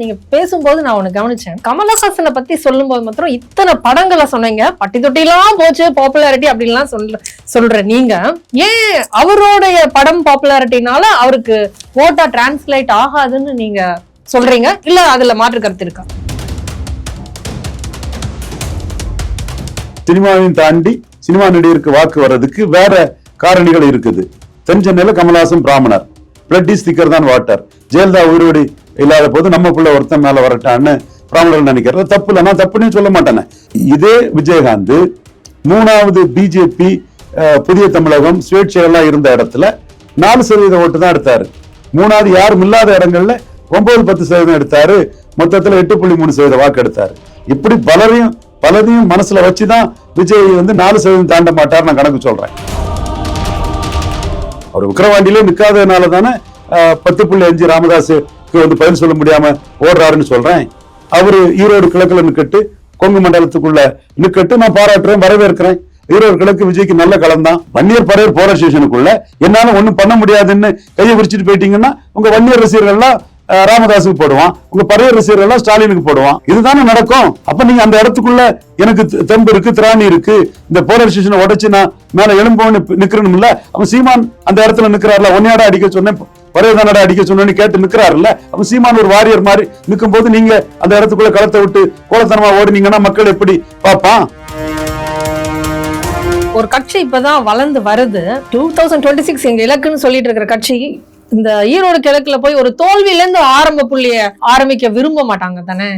நீங்க பேசும்போது நான் ஒண்ணு கவனிச்சேன். கமலஹாசனை பத்தி சொல்லும்போது மாத்திரம் இத்தனை படங்களை சொன்னீங்க. பட்டி தொட்டிலாம் போச்சு பாப்புலாரிட்டி அப்படின்லாம் சொல்ற சொல்ற நீங்க. ஏன் அவருடைய படம் பாப்புலாரிட்டினால அவருக்கு ஓட்டா டிரான்ஸ்லேட் ஆகாதுன்னு நீங்க சொல்றீங்க? இல்ல அதுல மாற்று கருத்து இருக்கா? சினிமாவையும் தாண்டி சினிமா நடிகருக்கு வாக்கு வர்றதுக்கு வேற காரணிகள் இருக்குது. தென் சென்னையில கமலஹாசன் பிராமணர். பிளட் இஸ் திக்கர் தான் வாட்டர். ஜெயலலிதா உயிரோடு இல்லாத போது நம்ம புள்ள ஒருத்தன் மேல வரட்டான்னு பிராமணர்கள் நினைக்கிறது தப்பு இல்லை நான் தப்புன்னு சொல்ல மாட்டேனே. இதே விஜயகாந்த் மூணாவது பிஜேபி புதிய தமிழகம் சுயேட்சையெல்லாம் இருந்த இடத்துல நாலு சதவீத ஓட்டு தான் எடுத்தாரு. மூணாவது யாரும் இல்லாத இடங்கள்ல ஒன்பது பத்து சதவீதம் எடுத்தாரு. மொத்தத்துல எட்டு புள்ளி மூணு சதவீத வாக்கு எடுத்தாரு. இப்படி பலரையும் பலரையும் மனசுல வச்சுதான் விஜய் வந்து நாலு சதவீதம் தாண்ட மாட்டார் நான் கணக்கு சொல்றேன். அவர் விக்கிரவாண்டியிலே நிற்காததுனால தானே பத்து புள்ளி அஞ்சு ராமதாஸ் வந்து பதில் சொல்ல முடியாம ஓடுறாருன்னு சொல்றேன். அவரு ஈரோடு கிழக்குல நிக்கட்டு கொங்கு மண்டலத்துக்குள்ள நிக்கட்டு நான் பாராட்டுறேன் வரவேற்கிறேன். ஈரோடு கிழக்கு விஜய்க்கு நல்ல களம் தான் வன்னியர் பறையர் போற ஸ்டேஷனுக்குள்ள என்னால ஒண்ணும் பண்ண முடியாதுன்னு கையை விரிச்சிட்டு போயிட்டீங்கன்னா உங்க வன்னியர் ரசிகர்கள்லாம் அஹ், ராமதாஸுக்கு போடுவான். உங்க பறையர் ரசிகர்கள்லாம் ஸ்டாலினுக்கு போடுவான். இதுதானே நடக்கும். அப்ப நீங்க அந்த இடத்துக்குள்ள எனக்கு தெம்பு இருக்கு திராணி இருக்கு இந்த போலீஸ் ஸ்டேஷனை உடச்சு நான் மேல எலும்போன்னு நிக்கிறணும் இல்ல அப்ப சீமான் அந்த இடத்துல நிக்கிறாருல ஒன்னையாட அடிக்க சொன்னேன் ஒரே தானடா அடிக்க சொன்னேன்னு கேட்டு நிக்கிறாருல்ல? அப்ப சீமான் ஒரு வாரியர் மாதிரி நிற்கும் போது நீங்க அந்த இடத்துக்குள்ள களத்தை விட்டு கோலத்தனமா ஓடுனீங்கன்னா மக்கள் எப்படி பாப்பான் ஒரு கட்சி இப்பதான் வளர்ந்து வருது. டூ தௌசண்ட் டுவெண்ட்டி சிக்ஸ் எங்க இலக்குன்னு சொல்லிட்டு இருக்கிற கட்சி இந்த ஈரோடு கிழக்குல போய் ஒரு தோல்வியில இருந்து ஆரம்ப புள்ளிய ஆரம்பிக்க விரும்ப மாட்டாங்க தானே?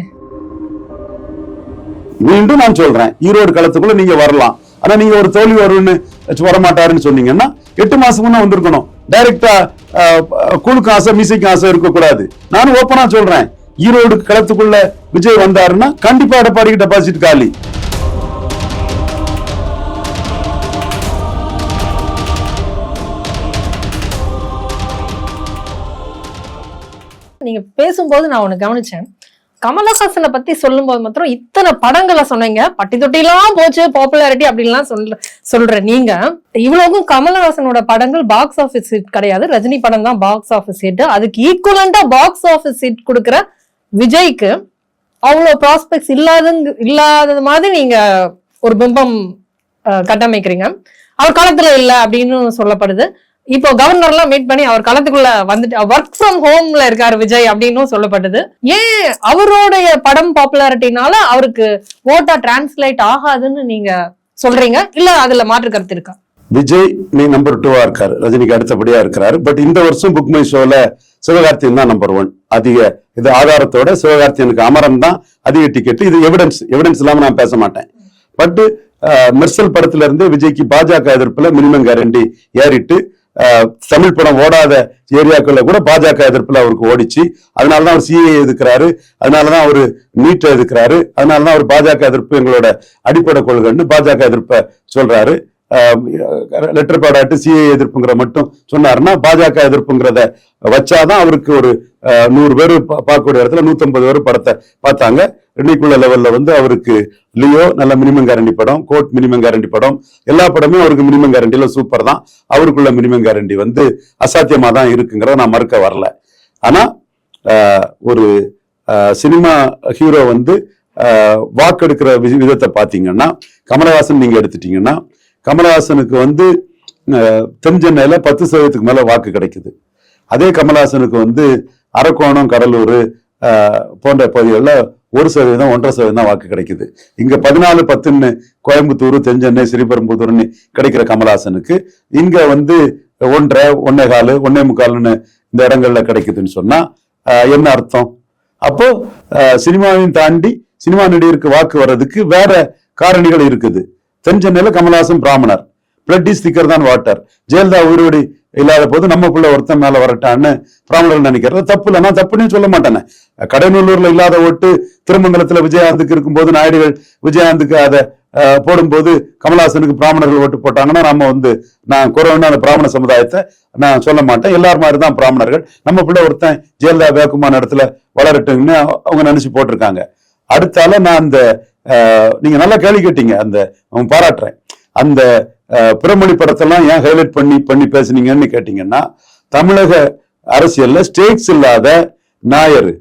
மீண்டும் நான் சொல்றேன் ஈரோடு களத்துக்குள்ள நீங்க வரலாம். ஆனா நீங்க ஒரு தோல்வி வரும்னு வரமாட்டாருன்னு வர மாட்டாருன்னு சொன்னீங்கன்னா எட்டு மாசமும் வந்திருக்கணும். டைரக்டா குழுக்கு ஆசை மியூசிக் ஆசை இருக்கக்கூடாது. நானும் ஓப்பனா சொல்றேன். ஈரோடு களத்துக்குள்ள விஜய் வந்தாருன்னா கண்டிப்பா எடப்பாடிக்கு டெபாசிட் காலி. நீங்க பேசும்போது நான் ஒண்ணு கவனிச்சேன். கமலஹாசனை பத்தி சொல்லும்போது மாத்திரம் இத்தனை படங்களை சொன்னீங்க. பட்டி தொட்டிலாம் போச்சு பாப்புலாரிட்டி அப்படின்லாம் சொல்ற சொல்ற நீங்க இவ்வளவுக்கும் கமலஹாசனோட படங்கள் பாக்ஸ் ஆஃபீஸ் ஹிட் கிடையாது. ரஜினி படம் தான் பாக்ஸ் ஆஃபீஸ் ஹிட் அதுக்கு ஈக்குவலண்டா பாக்ஸ் ஆஃபீஸ் ஹிட் கொடுக்குற விஜய்க்கு அவ்வளோ ப்ராஸ்பெக்ட்ஸ் இல்லாத இல்லாதது மாதிரி நீங்க ஒரு பிம்பம் கட்டமைக்கிறீங்க. அவர் காலத்துல இல்லை அப்படின்னு சொல்லப்படுது. இப்போ கவர்னர் எல்லாம் மீட் பண்ணி அவர் களத்துக்குள்ள வந்துட்டு ஒர்க் ஃப்ரம் ஹோம்ல இருக்காரு விஜய் அப்படின்னும் சொல்லப்பட்டது. ஏன் அவருடைய படம் பாப்புலாரிட்டினால அவருக்கு ஓட்டா டிரான்ஸ்லேட் ஆகாதுன்னு நீங்க சொல்றீங்க? இல்ல அதுல மாற்று கருத்து இருக்கா? விஜய் நீ நம்பர் டூவா இருக்காரு. ரஜினிக்கு அடுத்தபடியா இருக்கிறாரு. பட் இந்த வருஷம் புக் மை ஷோல சிவகார்த்தியன் தான் நம்பர் ஒன் அதிக இது ஆதாரத்தோட சிவகார்த்தியனுக்கு அமரம் தான் அதிக டிக்கெட் இது எவிடன்ஸ் எவிடன்ஸ் இல்லாம நான் பேச மாட்டேன். பட் மெர்சல் படத்துல இருந்து விஜய்க்கு பாஜக எதிர்ப்புல மினிமம் கேரண்டி ஏறிட்டு தமிழ் படம் ஓடாத ஏரியாக்கள்ல கூட பாஜக எதிர்ப்புல அவருக்கு ஓடிச்சு. அதனாலதான் அவர் சிஏ எதிர்க்கிறாரு அதனாலதான் அவர் நீட்டை எதிர்க்கிறாரு அதனாலதான் அவர் பாஜக எதிர்ப்பு எங்களோட அடிப்படை கொள்கைன்னு பாஜக எதிர்ப்பை சொல்றாரு. லெட்டர் பாடாட்டு சிஏ எதிர்ப்புங்கிற மட்டும் சொன்னாருன்னா பாஜக எதிர்ப்புங்கிறத வச்சாதான் அவருக்கு ஒரு நூறு பேர் பா- பார்க்கக்கூடிய இடத்துல நூத்தம்பது பேர் படத்தை பார்த்தாங்க. இன்னைக்குள்ள லெவல்ல வந்து அவருக்கு லியோ நல்ல மினிமம் கேரண்டி படம் கோட் மினிமம் கேரண்டி படம் எல்லா படமும் அவருக்கு மினிமம் கேரண்டியில சூப்பர் தான். அவருக்குள்ள மினிமம் கேரண்டி வந்து அசாத்தியமா தான் இருக்குங்கிறத நான் மறுக்க வரல. ஆனா ஒரு சினிமா ஹீரோ வந்து வாக்கெடுக்கிற வி- விதத்தை பாத்தீங்கன்னா கமலஹாசன் நீங்க எடுத்துட்டீங்கன்னா கமலஹாசனுக்கு வந்து அஹ், தென் பத்து சதவீதத்துக்கு மேலே வாக்கு கிடைக்குது. அதே கமலஹாசனுக்கு வந்து அரக்கோணம் கடலூர் போன்ற பகுதிகளில் ஒரு சதவீதம் ஒன்றரை சதவீதம் தான் வாக்கு கிடைக்குது. இங்கே பதினாலு பத்துன்னு கோயம்புத்தூர் தென்சென்னை ஸ்ரீபெரும்புத்தூர்னு கிடைக்கிற கமலஹாசனுக்கு இங்கே வந்து ஒன்றரை ஒன்னே காலு ஒன்னே முக்கால்னு இந்த இடங்கள்ல கிடைக்குதுன்னு சொன்னால் என்ன அர்த்தம்? அப்போ சினிமாவையும் தாண்டி சினிமா நடிகருக்கு வாக்கு வர்றதுக்கு வேற காரணிகள் இருக்குது. தென் சென்னையில கமலஹாசன் பிராமணர். பிளட் இஸ் திக்கர் தான் வாட்டர். ஜெயலலிதா உயிரோடி இல்லாத போது நம்ம புள்ள ஒருத்தன் மேல வரட்டான்னு பிராமணர்கள் நினைக்கிறது தப்பு இல்லை நான் தப்புன்னு சொல்ல மாட்டேனே. கடைநல்லூர்ல இல்லாத ஓட்டு திருமங்கலத்துல விஜயகாந்துக்கு இருக்கும்போது நாயுடுகள் விஜயகாந்துக்கு அதை போடும்போது கமலஹாசனுக்கு பிராமணர்கள் ஓட்டு போட்டாங்கன்னா நம்ம வந்து நான் குறைவுன்னு அந்த பிராமண சமுதாயத்தை நான் சொல்ல மாட்டேன். எல்லார் மாதிரி தான் பிராமணர்கள். நம்ம பிள்ளை ஒருத்தன் ஜெயலலிதா வேக்குமான இடத்துல வளரட்டுங்கன்னு அவங்க நினைச்சு போட்டிருக்காங்க. அடுத்தால நான் அந்த நீங்கள் நீங்க நல்லா கேள்வி கேட்டீங்க. அந்த அவன் பாராட்டுறேன். அந்த பிரமணி படத்தெல்லாம் ஏன் ஹைலைட் பண்ணி பண்ணி பேசுனீங்கன்னு கேட்டீங்கன்னா தமிழக அரசியல்ல ஸ்டேக்ஸ் இல்லாத நாயர்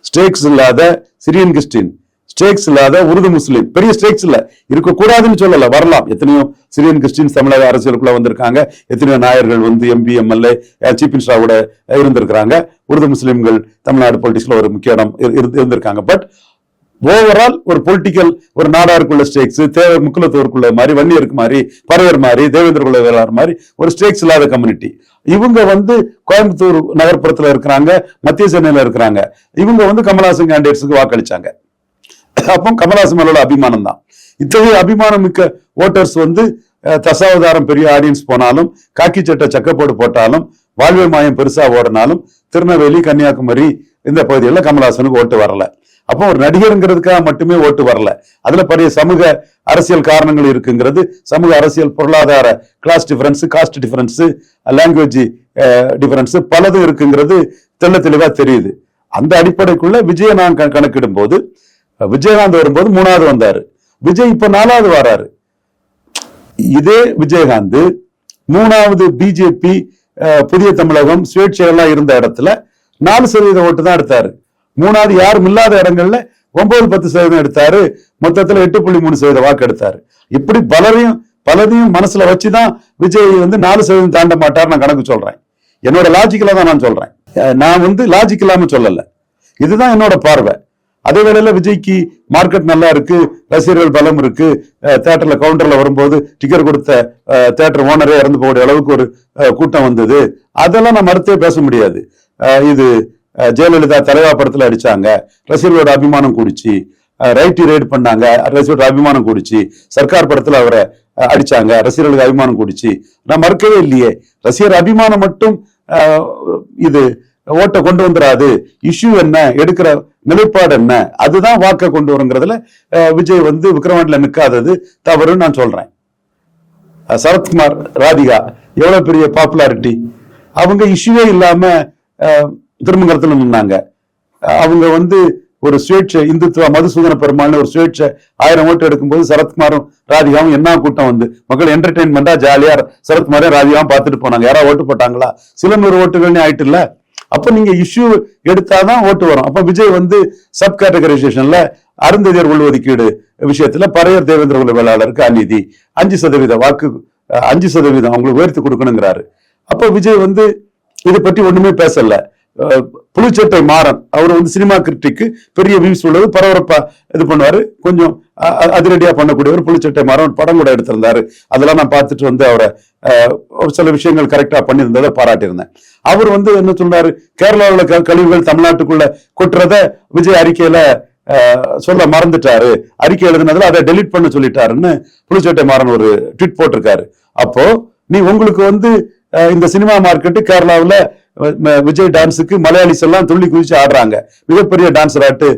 ஸ்டேக்ஸ் இல்லாத சிரியன் கிறிஸ்டின் ஸ்டேக்ஸ் இல்லாத உருது முஸ்லீம் பெரிய ஸ்டேக்ஸ் இல்ல. இருக்கக்கூடாதுன்னு சொல்லல வரலாம். எத்தனையோ சிரியன் கிறிஸ்டின்ஸ் தமிழக அரசியலுக்குள்ள வந்திருக்காங்க. எத்தனையோ நாயர்கள் வந்து எம்பி எம்எல்ஏ சீஃப் மினிஸ்டரோட இருந்திருக்கிறாங்க. உருது முஸ்லீம்கள் தமிழ்நாடு பொலிட்டிக்ஸ்ல ஒரு முக்கிய இடம் இரு- இரு- இருந்திருக்காங்க. பட் ஓவரால் ஒரு பொலிட்டிக்கல் ஒரு நாடாருக்குள்ள ஸ்டேக்ஸ் தேவை முக்குலத்தோருக்குள்ள மாதிரி வன்னியருக்கு மாதிரி பரவர் மாதிரி தேவேந்திர குல வேளார் மாதிரி ஒரு ஸ்டேக்ஸ் இல்லாத கம்யூனிட்டி இவங்க வந்து கோயம்புத்தூர் நகர்ப்புறத்தில் இருக்கிறாங்க மத்திய சென்னையில இருக்கிறாங்க. இவங்க வந்து கமல்ஹாசன் கேண்டிடேட்ஸுக்கு வாக்களிச்சாங்க. அப்போ கமல்ஹாசன் மேலோட அபிமானம் தான். இத்தகைய அபிமானம் மிக்க ஓட்டர்ஸ் வந்து தசாவதாரம் பெரிய ஆடியன்ஸ் போனாலும் காக்கி சட்டை சக்கப்போடு போட்டாலும் வாழ்வை மாயம் பெருசா ஓடினாலும் திருநெல்வேலி கன்னியாகுமரி இந்த பகுதிகளில் கமல்ஹாசனுக்கு ஓட்டு வரல. அப்போ ஒரு நடிகருங்கிறதுக்காக மட்டுமே ஓட்டு வரல. அதுல பெரிய சமூக அரசியல் காரணங்கள் இருக்குங்கிறது. சமூக அரசியல் பொருளாதார class difference caste difference language difference பலதும் இருக்குங்கிறது தெள்ள தெளிவா தெரியுது. அந்த அடிப்படைக்குள்ள விஜய நான் கணக்கிடும் போது விஜயகாந்த் வரும்போது மூணாவது வந்தாரு. விஜய் இப்ப நாலாவது வராரு. இதே விஜயகாந்த் மூணாவது பிஜேபி eh, புதிய தமிழகம் சுயேட்சையெல்லாம் இருந்த இடத்துல நாலு சதவீத ஓட்டு தான் எடுத்தாரு. மூணாவது யாரும் இல்லாத இடங்கள்ல ஒன்பது பத்து சதவீதம் எடுத்தாரு. மொத்தத்துல எட்டு புள்ளி மூணு சதவீத வாக்கு எடுத்தாரு. இப்படி பலரையும் பலரையும் மனசுல வச்சுதான் விஜய் வந்து நாலு சதவீதம் தாண்ட மாட்டார் நான் கணக்கு சொல்றேன். என்னோட லாஜிக்கலா தான் நான் சொல்றேன். நான் வந்து லாஜிக் இல்லாம சொல்லல. இதுதான் என்னோட பார்வை. அதே வேளையில விஜய்க்கு மார்க்கெட் நல்லா இருக்கு ரசிகர்கள் பலம் இருக்கு. தேட்டர்ல கவுண்டர்ல வரும்போது டிக்கெட் கொடுத்த தேட்டர் ஓனரே இறந்து போகக்கூடிய அளவுக்கு ஒரு அஹ், கூட்டம் வந்தது. அதெல்லாம் நான் மறுத்தே பேச முடியாது. இது ஜெயலலிதா தலைவா படத்துல அடிச்சாங்க ரசிகர்களோட அபிமானம் கூடிச்சு. ரைட்டி ரைடு பண்ணாங்க. ரசிகர்களோட அபிமானம் கூடிச்சு. சர்க்கார் படத்துல அவரை அடிச்சாங்க. ரசிகர்களுக்கு அபிமானம் கூடிச்சு. நான் மறுக்கவே இல்லையே. ரசிகர் அபிமானம் மட்டும் இது ஓட்டை கொண்டு வந்துடாது இஷ்யூ என்ன? எடுக்கிற நிலைப்பாடு என்ன? அதுதான் வாக்க கொண்டு வருங்கிறதுல விஜய் வந்து விக்ரவாண்டில் நிற்காதது தவறுன்னு நான் சொல்றேன். சரத்குமார் ராதிகா எவ்வளவு பெரிய பாப்புலாரிட்டி அவங்க இஷ்யூவே இல்லாம திருமங்கலத்துல நின்னாங்க அவங்க வந்து ஒரு சுயேட்சை இந்துத்துவ மதுசூதன பெருமாள்னு ஒரு சுயேட்சை ஆயிரம் ஓட்டு எடுக்கும்போது சரத்குமாரும் ராதிகாவும் என்ன கூட்டம் வந்து? மக்கள் என்டர்டைன்மெண்டா ஜாலியா சரத்குமாரையும் ராதிகாவும் பார்த்துட்டு போனாங்க. யாராவது ஓட்டு போட்டாங்களா? சில நூறு ஓட்டுகள்னு ஆயிட்டு இல்ல அப்ப நீங்க இஷ்யூ எடுத்தாதான் ஓட்டு வரும். அப்ப விஜய் வந்து சப் கேட்டகரைசேஷன்ல அருந்ததியர் உள்ஒதுக்கீடு விஷயத்துல பறையர் தேவேந்திர குல வேளாளருக்கு அநீதி அஞ்சு சதவீத வாக்கு அஞ்சு சதவீதம் அவங்களுக்கு உயர்த்தி கொடுக்கணுங்கிறாரு. அப்ப விஜய் வந்து இதை பற்றி ஒண்ணுமே பேசல. புளிச்சட்டை மாறன். அவர் வந்து சினிமா கிரிட்டிக்கு பெரிய வியூஸ் உள்ளது. பரபரப்பா இது பண்ணுவாரு. கொஞ்சம் அதிரடியா பண்ணக்கூடியவர் புளிச்சட்டை மாறன் படம் கூட எடுத்திருந்தாரு. அதெல்லாம் நான் பார்த்துட்டு வந்து அவரை ஒரு சில விஷயங்கள் கரெக்டா பண்ணியிருந்ததை பாராட்டியிருந்தேன். அவர் வந்து என்ன சொல்றாரு? கேரளாவில் க- கழிவுகள் தமிழ்நாட்டுக்குள்ள கொட்டுறத விஜய் அறிக்கையில அஹ், சொல்ல மறந்துட்டாரு. அறிக்கை எழுதுனதுல அதை டெலீட் பண்ண சொல்லிட்டாருன்னு புளிச்சட்டை மாறன் ஒரு ட்விட் போட்டிருக்காரு. அப்போ நீ உங்களுக்கு வந்து இந்த சினிமா மார்க்கெட்டு கேரளாவில் விஜய் டான்ஸுக்கு மலையாளிஸ் எல்லாம் துள்ளி குதிச்சு ஆடுறாங்க. மிகப்பெரிய டான்ஸர் ஆட்டு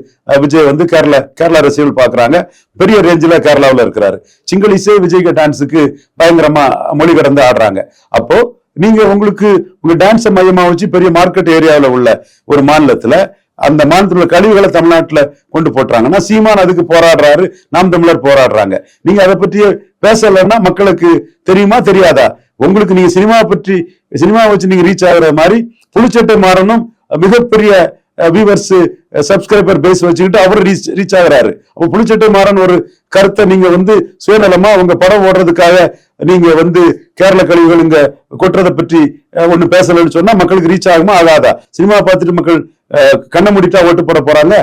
விஜய் வந்து கேரளா கேரளா ரசிகர்கள் பாக்குறாங்க பெரிய ரேஞ்சில கேரளாவுல இருக்கிறாரு. சிங்களீஸே விஜய்க்கு டான்ஸுக்கு பயங்கரமா மொழி கடந்து ஆடுறாங்க. அப்போ நீங்க உங்களுக்கு உங்க டான்ஸை மையமா வச்சு பெரிய மார்க்கெட் ஏரியாவில் உள்ள ஒரு மாநிலத்துல அந்த மாநிலத்தில் உள்ள கழிவுகளை தமிழ்நாட்டில் கொண்டு போட்டுறாங்கன்னா சீமான் அதுக்கு போராடுறாரு நாம் தமிழர் போராடுறாங்க. நீங்க அதை பற்றி பேசலைன்னா மக்களுக்கு தெரியுமா தெரியாதா? உங்களுக்கு நீங்க சினிமா பற்றி சினிமா வச்சு நீங்க ரீச் ஆகுற மாதிரி புளிச்சட்டை மாறணும். மிகப்பெரிய வியூவர்ஸ் சப்ஸ்கிரைபர் பேஸ் வச்சுக்கிட்டு அவர் ரீச் ரீச் ஆகுறாரு. அப்போ புளிச்சட்டை மாறன் ஒரு கருத்தை நீங்க வந்து சுயநலமா உங்க படம் ஓடுறதுக்காக நீங்க வந்து கேரள கழிவுகள் இங்க கொட்டுறதை பற்றி ஒண்ணு பேசலன்னு சொன்னா மக்களுக்கு ரீச் ஆகுமா ஆகாதா? சினிமா பார்த்துட்டு மக்கள் கண்ணை மூடிட்டா ஓட்டு போட போறாங்க.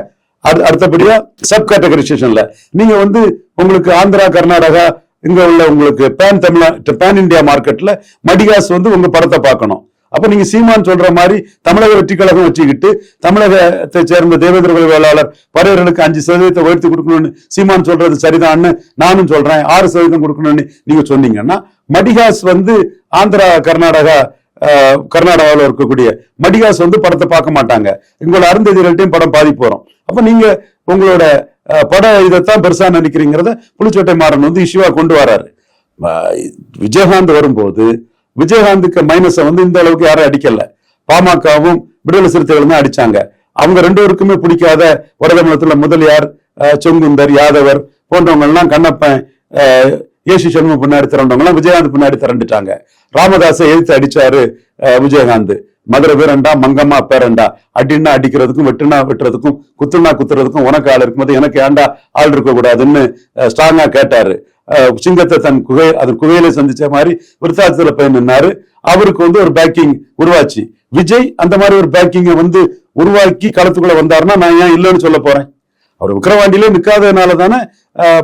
அடுத்தபடியா சப் கேட்டகரிசேஷன்ல நீங்க வந்து உங்களுக்கு ஆந்திரா கர்நாடகா இங்க உள்ள உங்களுக்கு பேன் தமிழ் பேன் இந்தியா மார்க்கெட்ல மடிகாஸ் வந்து உங்க படத்தை பார்க்கணும். அப்ப நீங்க சீமான் சொல்ற மாதிரி தமிழக வெற்றி கழகம் வச்சுக்கிட்டு தமிழகத்தை சேர்ந்த தேவேந்திர குல வேளாளர் பறையர்களுக்கு அஞ்சு சதவீதத்தை உயர்த்தி கொடுக்கணும்னு சீமான் சொல்றது சரிதான்னு நானும் சொல்றேன். ஆறு சதவீதம் கொடுக்கணும்னு நீங்க சொன்னீங்கன்னா மடிகாஸ் வந்து ஆந்திரா கர்நாடகா கர்நாடகாவில் இருக்கக்கூடிய மடிகாஸ் வந்து படத்தை பார்க்க மாட்டாங்க. உங்களோட அருந்ததிகள்ட்டையும் படம் பாதிப்பு வரும். அப்ப நீங்க உங்களோட பட இதைத்தான் பெருசா நினைக்கிறீங்கிறத புளிச்சோட்டை மாறன் வந்து இஷ்யூவா கொண்டு வராரு. விஜயகாந்த் வரும்போது விஜயகாந்துக்கு மைனஸை வந்து இந்த அளவுக்கு யாரும் அடிக்கல. பாமகவும் விடுதலை சிறுத்தைகளும் தான் அடிச்சாங்க. அவங்க ரெண்டு பேருக்குமே பிடிக்காத வடதமிழத்துல முதலியார் அஹ், யாதவர் போன்றவங்க எல்லாம் கண்ணப்பன் ஏசி சண்முகம் பின்னாடி திரண்டவங்களாம் விஜயகாந்த் பின்னாடி திரண்டுட்டாங்க. ராமதாஸை எதிர்த்து அடிச்சாரு விஜயகாந்த். மதுரை வீரண்டா மங்கம்மா பேரண்டா. அடின்னா அடிக்கிறதுக்கும் வெட்டுனா வெட்டுறதுக்கும் குத்துனா குத்துறதுக்கும் உனக்கு ஆள் இருக்கும்போது எனக்கு ஏண்டா ஆள் இருக்க கூடாதுன்னு ஸ்ட்ராங்கா கேட்டாரு. சிங்கத்தை தன் குகை அதன் குகையில சந்திச்ச மாதிரி விருத்தாச்சல போய் நின்னாரு. அவருக்கு வந்து ஒரு பேக்கிங் உருவாச்சு. விஜய் அந்த மாதிரி ஒரு பேக்கிங்கை வந்து உருவாக்கி களத்துக்குள்ள வந்தாருன்னா நான் ஏன் இல்லைன்னு சொல்ல போறேன்? அவர் விக்கிரவாண்டியிலே நிற்காததுனால தானே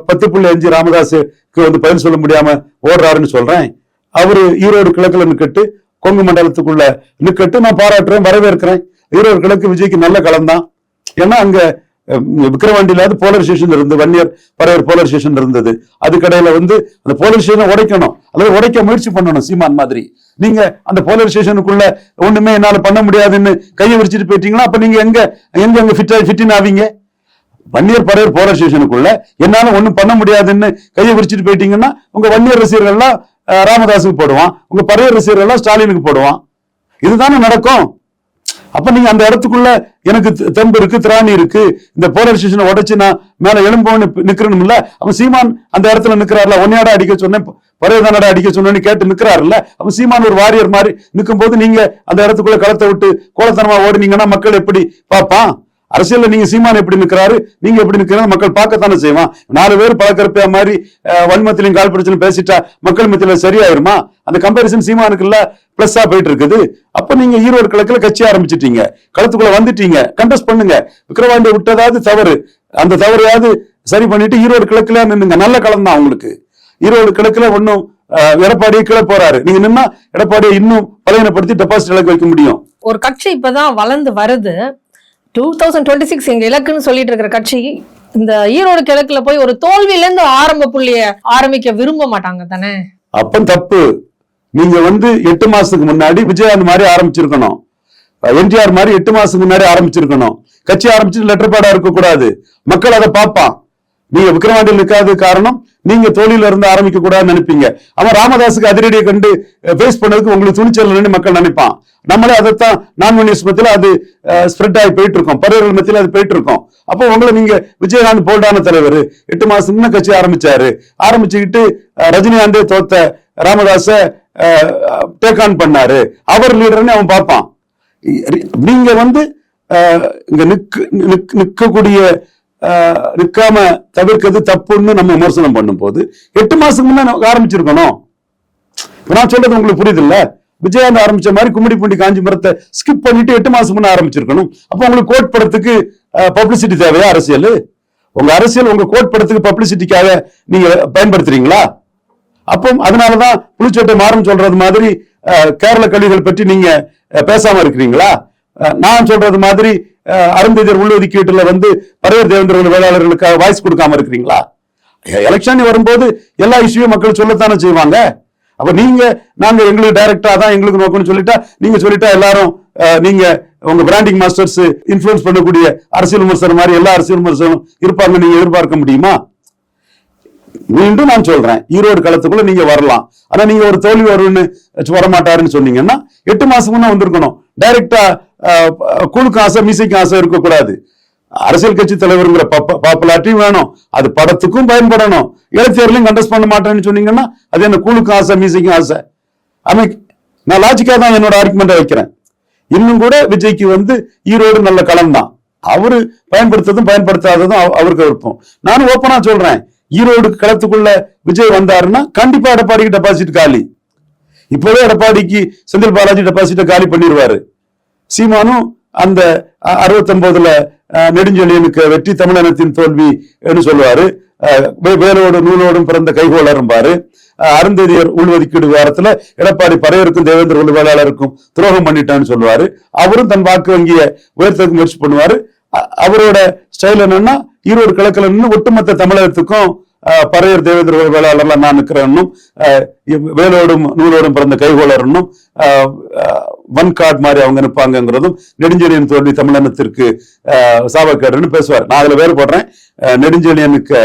பத்து புள்ளி அஞ்சு ராமதாஸுக்கு வந்து பதில் சொல்ல முடியாம ஓடுறாருன்னு சொல்றேன். அவரு ஈரோடு கிழக்குல நிக்கட்டு கொங்கு மண்டலத்துக்குள்ள நிக்கட்டு நான் பாராட்டுறேன் வரவேற்கிறேன். ஈரோடு கிழக்கு விஜய்க்கு நல்ல களம் தான் ஏன்னா அங்க விக்கிரவாண்டியிலாவது போலர் ஸ்டேஷன் இருந்து வன்னியர் பறையர் போலர் ஸ்டேஷன் இருந்தது. அதுக்கடையில வந்து அந்த போலர் ஸ்டேஷனை உடைக்கணும். அல்லது உடைக்க முயற்சி பண்ணணும் சீமான் மாதிரி. நீங்க அந்த போலர் ஸ்டேஷனுக்குள்ள ஒண்ணுமே என்னால பண்ண முடியாதுன்னு கையை விரிச்சிட்டு போயிட்டீங்கன்னா அப்ப நீங்க எங்க எங்க அங்க ஃபிட் ஃபிட்டின் ஆவீங்க? வன்னியர் படையர் போலீஸ் ஸ்டேஷனுக்குள்ள என்னால ஒண்ணும் பண்ண முடியாதுன்னு கையை விரிச்சிட்டு போயிட்டீங்கன்னா உங்க வன்னியர் ரசிகர்கள்லாம் அஹ், ராமதாஸுக்கு போடுவான். உங்க பறையர் ரசிகர்கள்லாம் ஸ்டாலினுக்கு போடுவான். இதுதானே நடக்கும். அப்ப நீங்க அந்த இடத்துக்குள்ள எனக்கு தெ- தெம்பு இருக்கு திராணி இருக்கு இந்த போலீஸ் ஸ்டேஷனை உடைச்சு நான் மேல எழும்போன்னு நிக்கிறணும் இல்ல சீமான் அந்த இடத்துல நிக்கிறாருல ஒன்னையாடா அடிக்க சொன்னேன்? பறையதானடா அடிக்க சொன்னேன்னு கேட்டு நிக்கிறாருல்ல? அவன் சீமான் ஒரு வாரியர் மாதிரி நிற்கும் போது நீங்க அந்த இடத்துக்குள்ள களத்தை விட்டு கோலத்தனமா ஓடுனீங்கன்னா மக்கள் எப்படி பார்ப்பான்? அரசியல்ல நீங்க சீமான் எப்படி நிற்கிறாரு நீங்க எப்படி நிற்கிறாரு மக்கள் பார்க்கத்தானே செய்வான். நாலு பேர் பழக்கறப்பையா மாதிரி வன்மத்திலையும் கால் பிரச்சனை பேசிட்டா மக்கள் மத்தியில சரியாயிருமா? அந்த கம்பாரிசன் சீமானுக்குள்ள பிளஸ்ஸா போயிட்டு இருக்குது அப்ப நீங்க ஈரோடு கிழக்குல கட்சி ஆரம்பிச்சிட்டீங்க. களத்துக்குள்ள வந்துட்டீங்க. கண்டஸ்ட் பண்ணுங்க. விக்கிரவாண்டியை விட்டதாவது தவறு. அந்த தவறையாவது சரி பண்ணிட்டு ஈரோடு கிழக்குல நின்னுங்க. நல்ல களம் தான் உங்களுக்கு ஈரோடு கிழக்குல ஒன்னும் எடப்பாடியை கீழே போறாரு. நீங்க நின்னா எடப்பாடியை இன்னும் பலையனப்படுத்தி டெபாசிட் இலக்கு வைக்க முடியும். ஒரு கட்சி இப்பதான் வளர்ந்து வருது. டூ தௌசண்ட் டுவெண்ட்டி சிக்ஸ் எங்க இலக்குன்னு சொல்லிட்டு இருக்கிற கட்சி இந்த ஈரோடு கிழக்குல போய் ஒரு தோல்வியில இருந்து ஆரம்ப புள்ளிய ஆரம்பிக்க விரும்ப மாட்டாங்க தானே? அப்ப தப்பு. நீங்க வந்து எட்டு மாசத்துக்கு முன்னாடி விஜயகாந்த் மாதிரி ஆரம்பிச்சிருக்கணும். என்ஜிஆர் மாதிரி எட்டு மாசத்துக்கு முன்னாடி ஆரம்பிச்சிருக்கணும். கட்சி ஆரம்பிச்சு லெட்டர் பேடா இருக்க கூடாது மக்கள் அதை பார்ப்பான். நீங்க விக்ரவாண்டியில் நிக்காத காரணம் நீங்க தோழில இருந்து ஆரம்பிக்க கூடாதுன்னு நினைப்பீங்க. அவன் ராமதாஸுக்கு அதிரடியை கண்டு பேஸ் பண்ணதுக்கு உங்களுக்கு துணிச்சல் மக்கள் நினைப்பான். நம்மளே அதைத்தான் நான் மணிஸ் மத்தியில அது ஸ்ப்ரெட் ஆகி போயிட்டு இருக்கோம் பறவைகள் மத்தியில அது போயிட்டு இருக்கோம் அப்போ உங்களை நீங்க விஜயகாந்த் போல்டான தலைவர் எட்டு மாசம் முன்ன கட்சி ஆரம்பிச்சாரு. ஆரம்பிச்சுக்கிட்டு ரஜினிகாந்தே தோத்த ராமதாஸ டேக் ஆன் பண்ணாரு. அவர் லீடர்னு அவன் பார்ப்பான். நீங்க வந்து இங்க நிக்க- நிக்கக்கூடிய நிற்காம தவிர்க்கிறது தப்புன்னு நம்ம விமர்சனம் பண்ணும்போது எட்டு மாசத்துக்கு முன்ன ஆரம்பிச்சிருக்கணும். இப்ப நான் சொல்றது உங்களுக்கு புரியுது இல்ல விஜயகாந்த் ஆரம்பிச்ச மாதிரி கும்மிடி பூண்டி காஞ்சிபுரத்தை ஸ்கிப் பண்ணிட்டு எட்டு மாசம் முன்ன ஆரம்பிச்சிருக்கணும். அப்ப உங்களுக்கு கோட் படத்துக்கு பப்ளிசிட்டி தேவையா அரசியல்? உங்க அரசியல் உங்க கோட் படத்துக்கு பப்ளிசிட்டிக்காக நீங்க பயன்படுத்துறீங்களா? அப்போ அதனாலதான் புளிச்சோட்டை மாறும் சொல்றது மாதிரி கேரள கல்விகள் பற்றி நீங்க பேசாம இருக்கிறீங்களா? நான் சொல்றது மாதிரி அருந்ததியர் உள்ளொதுக்கீட்டுல வந்து பறையர் தேவேந்திரர்கள் வேளாளர்களுக்காக வாய்ஸ் கொடுக்காம இருக்கிறீங்களா? எலெக்ஷன் வரும்போது எல்லா இஷ்யூவும் மக்கள் சொல்லத்தானே செய்வாங்க. அப்ப நீங்க நாங்க எங்களுக்கு டைரக்டா தான் எங்களுக்கு நோக்கம்னு சொல்லிட்டா நீங்க சொல்லிட்டா எல்லாரும் நீங்க உங்க பிராண்டிங் மாஸ்டர்ஸ் இன்ஃபுளுன்ஸ் பண்ணக்கூடிய அரசியல் விமர்சனம் மாதிரி எல்லா அரசியல் விமர்சனம் இருப்பாங்க நீங்க எதிர்பார்க்க முடியுமா? மீண்டும் நான் சொல்றேன் ஈரோடு களத்துக்குள்ள நீங்க வரலாம். ஆனா நீங்க ஒரு தோல்வி வரும்னு வர மாட்டாருன்னு சொன்னீங்கன்னா எட்டு மாசம் முன்னா வந்திருக்கணும். டைரக்டா குழுக்கு ஆசை மீசைக்கு ஆசை இருக்கக்கூடாது. அரசியல் கட்சி தலைவருங்கிற பாப்புலாரிட்டியும் வேணும். அது படத்துக்கும் பயன்படணும். இடைத்தேர்தலையும் கண்டஸ்ட் பண்ண மாட்டேன்னு சொன்னீங்கன்னா அது என்ன கூழுக்கு ஆசை மீசைக்கும் ஆசை. ஆனா நான் லாஜிக்காக தான் என்னோட ஆர்குமெண்ட்டை வைக்கிறேன். இன்னும் கூட விஜய்க்கு வந்து ஈரோடு நல்ல களம் தான். அவரு பயன்படுத்துறதும் பயன்படுத்தாததும் அவ- அவருக்கு விருப்பம். நானும் ஓப்பனா சொல்றேன். ஈரோடு களத்துக்குள்ள விஜய் வந்தாருன்னா கண்டிப்பா எடப்பாடிக்கு டெபாசிட் காலி. இப்பவே எடப்பாடிக்கு செந்தில் பாலாஜி டெபாசிட்டை காலி பண்ணிடுவாரு சீமானும் அந்த அறுபத்தொன்பதுல நெடுஞ்செழியனுக்கு வெற்றி தமிழனத்தின் தோல்வி என்று சொல்லுவாரு. வேலோடு நூலோடும் பிறந்த கைகோளரும்பாரு அஹ், அருந்ததியர் உள்ஒதுக்கீடு வாரத்துல எடப்பாடி பறையருக்கும் தேவேந்திர உள் வேளாளருக்கும் துரோகம் பண்ணிட்டான்னு சொல்லுவாரு. அவரும் தன் வாக்கு வங்கியை உயர்த்ததுக்கு முயற்சி பண்ணுவாரு. அவரோட ஸ்டைல் என்னன்னா ஈரோடு கிழக்குல நின்று ஒட்டுமொத்த தமிழகத்துக்கும் பறையர் தேவேந்திர வேளாளர்ல நான் நிற்கிறேன்னும் அஹ், வேலோடும் நூலோடும் பிறந்த கைகோளர்னும் வன் கார்டு மாதிரி அவங்க நிற்பாங்கங்கிறதும் நெடுஞ்செழியன் தோல்வி தமிழனத்திற்கு சாபக்கேடுன்னு பேசுவார். நான் அதுல வேறுபடுறேன் நெடுஞ்செழியனுக்கு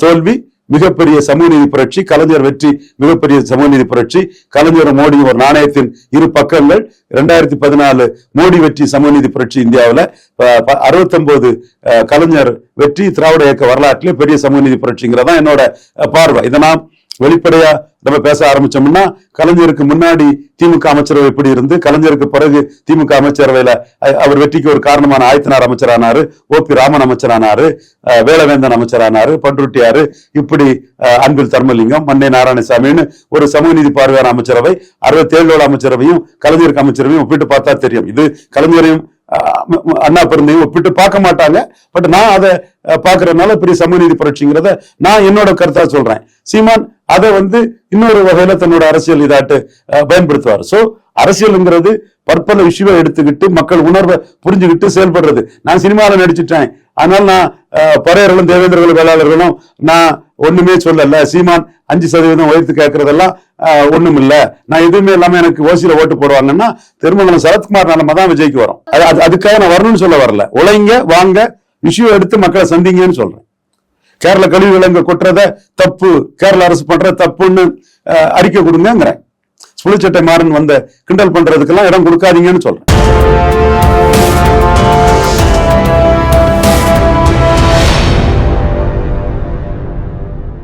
தோல்வி மிகப்பெரிய சமூக நீதி புரட்சி கலைஞர் வெற்றி மிகப்பெரிய சமூக நீதி புரட்சி கலைஞர் மோடி ஒரு நாணயத்தின் இரு பக்கங்கள். ரெண்டாயிரத்தி பதினாலு மோடி வெற்றி சமூக நீதி புரட்சி இந்தியாவில் அறுபத்தொன்பது கலைஞர் வெற்றி திராவிட இயக்க வரலாற்றிலே பெரிய சமூக நீதி புரட்சிங்கிறதான் என்னோட பார்வை. இதை நான் வெளிப்படையா நம்ம பேச ஆரம்பிச்சோம்னா கலைஞருக்கு முன்னாடி திமுக அமைச்சரவை எப்படி இருந்து கலைஞருக்கு பிறகு திமுக அமைச்சரவையில அவர் வெற்றிக்கு ஒரு காரணமான ஆயத்தனார் அமைச்சரானாரு ஓ பி ராமன் அமைச்சரானாரு அஹ், வேலவேந்தன் அமைச்சரானாரு பண்ருட்டியாரு இப்படி அஹ், அன்பில் தர்மலிங்கம் மன்னை நாராயணசாமின்னு ஒரு சமூக நீதி பார்வையான அமைச்சரவை அறுபத்தி அமைச்சரவையும் கலைஞருக்கு அமைச்சரவையும் ஒப்பிட்டு பார்த்தா தெரியும். இது கலைஞரையும் அண்ணா பிறந்தையும் ஒப்பிட்டு பார்க்க மாட்டாங்க. பட் நான் அதை பார்க்கறதுனால பெரிய சமநீதி புரட்சிங்கிறத நான் என்னோட கருத்தா சொல்றேன். சீமான் அதை வந்து இன்னொரு வகையில தன்னோட அரசியல் இதாட்டு பயன்படுத்துவார். சோ அரசியல்ங்கிறது பற்பல விஷயம் எடுத்துக்கிட்டு மக்கள் உணர்வை புரிஞ்சுக்கிட்டு செயல்படுறது. நான் சினிமாவில் நடிச்சிட்டேன். அதனால நான் பறையர்களும் தேவேந்திரர்களும் வேளாளர்களும் நான் ஒண்ணுமே சொல்லல. சீமான் அஞ்சு சதவீதம் உயர்த்து கேட்கறதெல்லாம் ஒண்ணும் இல்ல நான் எதுவுமே இல்லாம எனக்கு ஓசியில ஓட்டு போடுவாங்கன்னா திருமணம் சரத்குமார் நிலைமை தான் விஜய்க்கு வரும். அது- அது- அதுக்காக நான் வரணும்னு சொல்ல வரல. உழைங்க வாங்க விஷயம் எடுத்து மக்களை சந்திங்கன்னு சொல்றேன். கேரள கழிவு விலங்கு கொட்டுறத தப்பு கேரள அரசு பண்ற தப்புன்னு அறிக்கை கொடுங்கிறேன் புளிச்சட்டை மாறன் வந்த கிண்டல் பண்றதுக்கெல்லாம் இடம் கொடுக்காதீங்கன்னு சொல்றேன்.